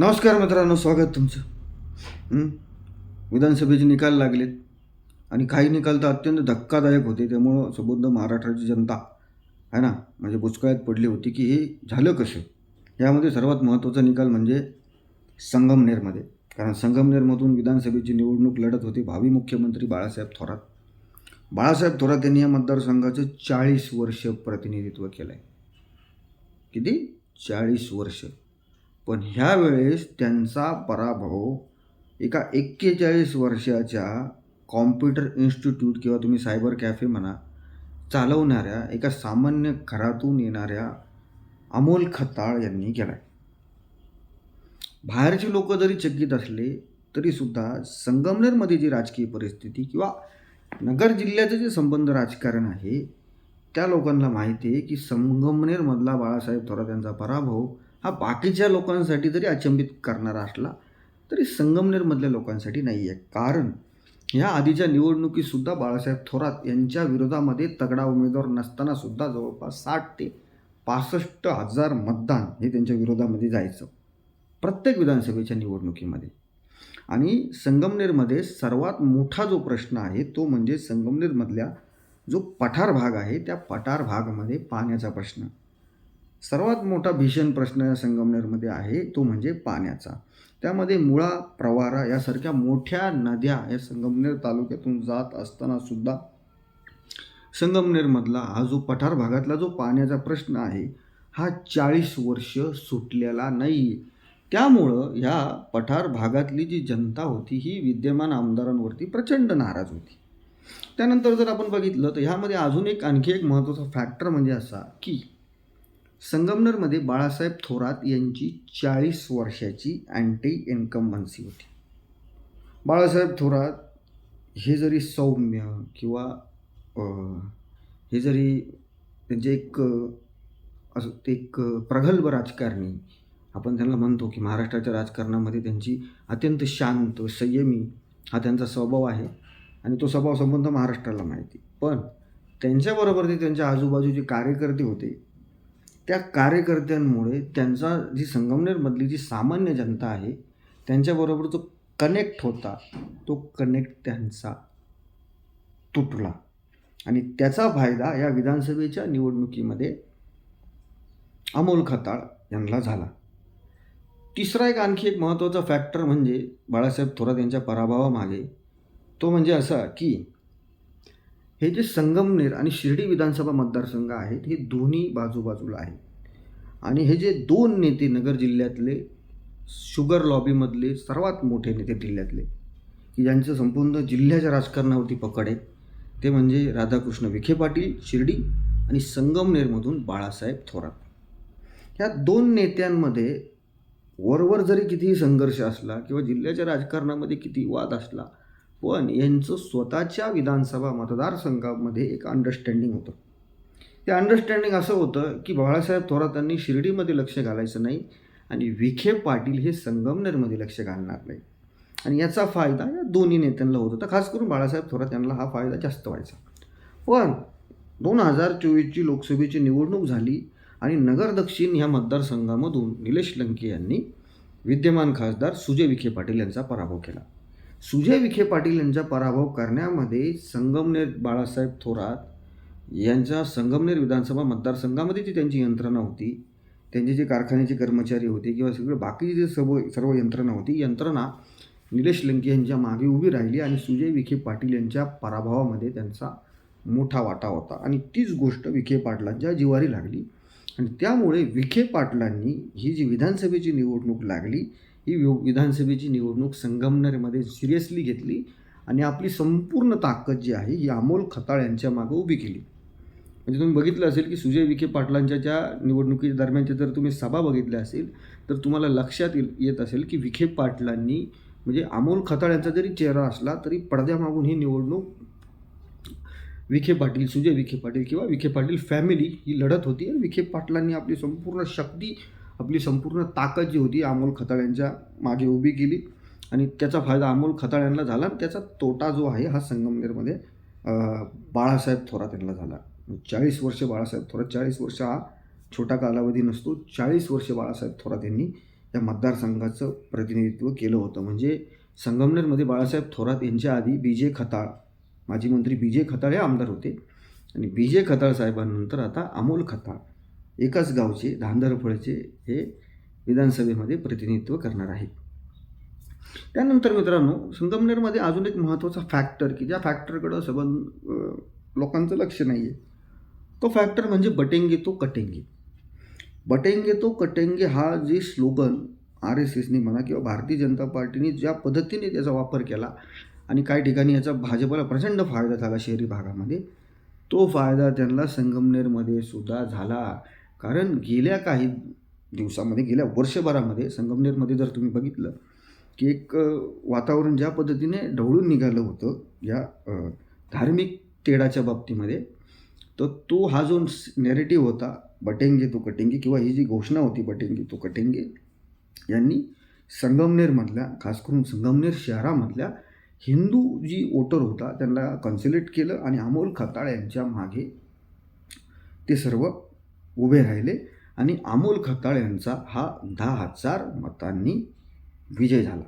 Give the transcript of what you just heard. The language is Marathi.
नमस्कार मित्रांनो स्वागत तुमचं. विधानसभेचे निकाल लागलेत आणि काही निकाल तर अत्यंत धक्कादायक होते त्यामुळं सबुद्ध महाराष्ट्राची जनता आहे ना म्हणजे बुचकळ्यात पडली होती की हे झालं कसं? यामध्ये सर्वात महत्त्वाचा निकाल म्हणजे संगमनेरमध्ये. कारण संगमनेरमधून विधानसभेची निवडणूक लढत होती भावी मुख्यमंत्री बाळासाहेब थोरात. बाळासाहेब थोरात यांनी या मतदारसंघाचं चाळीस वर्ष प्रतिनिधित्व केलं आहे किती? चाळीस वर्ष. पण ह्यावेळेस त्यांचा पराभव एका एक्केचाळीस वर्षाच्या कॉम्प्युटर इन्स्टिट्यूट किंवा तुम्ही सायबर कॅफे म्हणा चालवणाऱ्या एका सामान्य घरातून येणाऱ्या अमोल खताळ यांनी केला आहे बाहेरचे लोक जरी चकित असले तरीसुद्धा संगमनेरमध्ये जी राजकीय परिस्थिती किंवा नगर जिल्ह्याचं जे संबंध राजकारण आहे त्या लोकांना माहिती आहे की संगमनेरमधला बाळासाहेब थोरात यांचा पराभव हा बाकीच्या लोकांसाठी जरी अचंबित करणारा असला तरी संगमनेरमधल्या लोकांसाठी नाही आहे. कारण ह्या आधीच्या निवडणुकीसुद्धा बाळासाहेब थोरात यांच्या विरोधामध्ये तगडा उमेदवार नसतानासुद्धा जवळपास साठ ते पासष्ट हजार मतदान हे त्यांच्या विरोधामध्ये जायचं. प्रत्येक विधानसभेच्या निवडणुकीमध्ये. आणि संगमनेरमध्ये सर्वात मोठा जो प्रश्न आहे तो म्हणजे संगमनेरमधल्या जो पठार भाग आहे त्या पठार भागामध्ये पाण्याचा प्रश्न. सर्वात मोठा भीषण प्रश्न या संगमनेरमध्ये आहे तो म्हणजे पाण्याचा. त्यामध्ये मुळा प्रवारा यासारख्या मोठ्या नद्या या संगमनेर तालुक्यातून जात असताना सुद्धा संगमनेरमधला हा जो पठार भागातला जो पाण्याचा प्रश्न आहे हा चाळीस वर्ष सुटलेला नाही. त्यामुळं ह्या पठार भागातली जी जनता होती ही विद्यमान आमदारांवरती प्रचंड नाराज होती. त्यानंतर जर आपण बघितलं तर ह्यामध्ये अजून एक आणखी एक महत्त्वाचा फॅक्टर म्हणजे असा की संगमनेरमध्ये बाळासाहेब थोरात यांची चाळीस वर्षाची अँटी इन्कम्बन्सी होती. बाळासाहेब थोरात हे जरी सौम्य किंवा हे जरी त्यांचे एक असं ते एक प्रगल्भ राजकारणी आपण त्यांना म्हणतो की महाराष्ट्राच्या राजकारणामध्ये त्यांची अत्यंत शांत संयमी हा त्यांचा स्वभाव आहे आणि तो स्वभाव संबंध महाराष्ट्राला माहिती. पण त्यांच्याबरोबर ते त्यांच्या आजूबाजूचे कार्यकर्ते होते. त्या कार्यकर्त्यांमुळे त्यांचा जी संगमनेरमधली जी सामान्य जनता आहे त्यांच्याबरोबर जो कनेक्ट होता तो कनेक्ट त्यांचा तुटला. आणि त्याचा फायदा या विधानसभेच्या निवडणुकीमध्ये अमोल खताळ यांना झाला. तिसरा एक आणखी एक महत्त्वाचा फॅक्टर म्हणजे बाळासाहेब थोरात यांच्या पराभवामागे तो म्हणजे असा की हे जे संगमनेर आणि शिर्डी विधानसभा मतदारसंघ आहेत हे दोन्ही बाजूबाजूला आहेत. आणि हे जे दोन नेते नगर जिल्ह्यातले शुगर लॉबीमधले सर्वात मोठे नेते जिल्ह्यातले की ज्यांचं संपूर्ण जिल्ह्याच्या राजकारणावरती पकड आहे ते म्हणजे राधाकृष्ण विखे पाटील शिर्डी आणि संगमनेरमधून बाळासाहेब थोरात. ह्या दोन नेत्यांमध्ये वरवर जरी कितीही संघर्ष असला किंवा जिल्ह्याच्या राजकारणामध्ये किती वाद असला पण यांचं स्वतःच्या विधानसभा मतदारसंघामध्ये एक अंडरस्टँडिंग होतं. ते अंडरस्टँडिंग असं होतं की बाळासाहेब थोरातांनी शिर्डीमध्ये लक्ष घालायचं नाही आणि विखे पाटील हे संगमनेरमध्ये लक्ष घालणार नाही. आणि याचा फायदा या दोन्ही नेत्यांना होतो. तर खास करून बाळासाहेब थोरात यांना हा फायदा जास्त व्हायचा. पण दोन हजार चोवीसची लोकसभेची निवडणूक झाली आणि नगर दक्षिण ह्या मतदारसंघामधून निलेश लंके यांनी विद्यमान खासदार सुजय विखे पाटील यांचा पराभव केला. सुजय विखे पाटील यांचा पराभव करण्यामध्ये संगमनेर बाळासाहेब थोरात यांच्या संगमनेर विधानसभा मतदारसंघामध्ये जी त्यांची यंत्रणा होती त्यांचे जे कारखान्याचे कर्मचारी होते किंवा सगळे बाकीची जे सर्व सर्व यंत्रणा होती यंत्रणा निलेश लंके यांच्या मागे उभी राहिली आणि सुजय विखे पाटील यांच्या पराभवामध्ये त्यांचा मोठा वाटा होता. आणि तीच गोष्ट विखे पाटलांच्या जिवारी लागली. आणि त्यामुळे विखे पाटलांनी ही जी विधानसभेची निवडणूक लागली ही विधानसभेची निवडणूक संगमनेरमध्ये सिरियसली घेतली आणि आपली संपूर्ण ताकद जी आहे ही अमोल खताळ यांच्या मागं उभी केली. म्हणजे तुम्ही बघितलं असेल की सुजय विखे पाटलांच्या ज्या निवडणुकी दरम्यानच्या जर तुम्ही सभा बघितल्या असेल तर तुम्हाला लक्षात येत असेल की विखे पाटलांनी म्हणजे अमोल खताळ यांचा जरी चेहरा असला तरी पडद्यामागून ही निवडणूक विखे पाटील सुजय विखे पाटील किंवा विखे पाटील फॅमिली ही लढत होती आणि विखे पाटलांनी आपली संपूर्ण शक्ती आपली संपूर्ण ताकद जी होती अमोल खताळ यांच्या मागे उभी केली. आणि त्याचा फायदा अमोल खताळ यांना झाला आणि त्याचा तोटा जो आहे हा संगमनेरमध्ये बाळासाहेब थोरात यांना झाला. चाळीस वर्ष बाळासाहेब थोरात चाळीस वर्ष हा छोटा कालावधी नसतो चाळीस वर्ष बाळासाहेब थोरात यांनी या मतदारसंघाचं प्रतिनिधित्व केलं होतं. म्हणजे संगमनेरमध्ये बाळासाहेब थोरात यांच्या आधी बी जे खताळ माजी मंत्री बी जे खताळ हे आमदार होते. आणि बी जे खताळ साहेबांनंतर आता अमोल खताळ. एकाच गावचे धांदरफळचे हे विधानसभेमध्ये प्रतिनिधित्व करणार आहेत त्यानंतर मित्रांनो संगमनेरमध्ये अजून एक महत्त्वाचा फॅक्टर की ज्या फॅक्टरकडं सबंध लोकांचं लक्ष नाही आहे तो फॅक्टर म्हणजे बटेंगे तो कटेंगे. बटेंगे तो कटेंगे हा जे स्लोगन आर एस एसने म्हणा किंवा भारतीय जनता पार्टीने ज्या पद्धतीने त्याचा वापर केला आणि काही ठिकाणी याचा भाजपला प्रचंड फायदा झाला शहरी भागामध्ये तो फायदा त्यांना संगमनेरमध्ये सुद्धा झाला. कारण गेल्या काही दिवसामध्ये गेल्या वर्षभरामध्ये संगमनेरमध्ये जर तुम्ही बघितलं की एक वातावरण ज्या पद्धतीने ढवळून निघालं होतं या धार्मिक तेढाच्या बाबतीमध्ये तर तो हा जो नेरेटिव्ह होता बटेंगे तो कटेंगे किंवा ही जी घोषणा होती बटेंगे तो कटेंगे यांनी संगमनेरमधल्या खास करून संगमनेर शहरामधल्या हिंदू जी वोटर होता त्यांना कन्सिलेट केलं आणि अमोल खताळ यांच्या मागे ते सर्व उभे राहिले आणि अमोल खताळ यांचा हा दहा हजार मतांनी विजय झाला.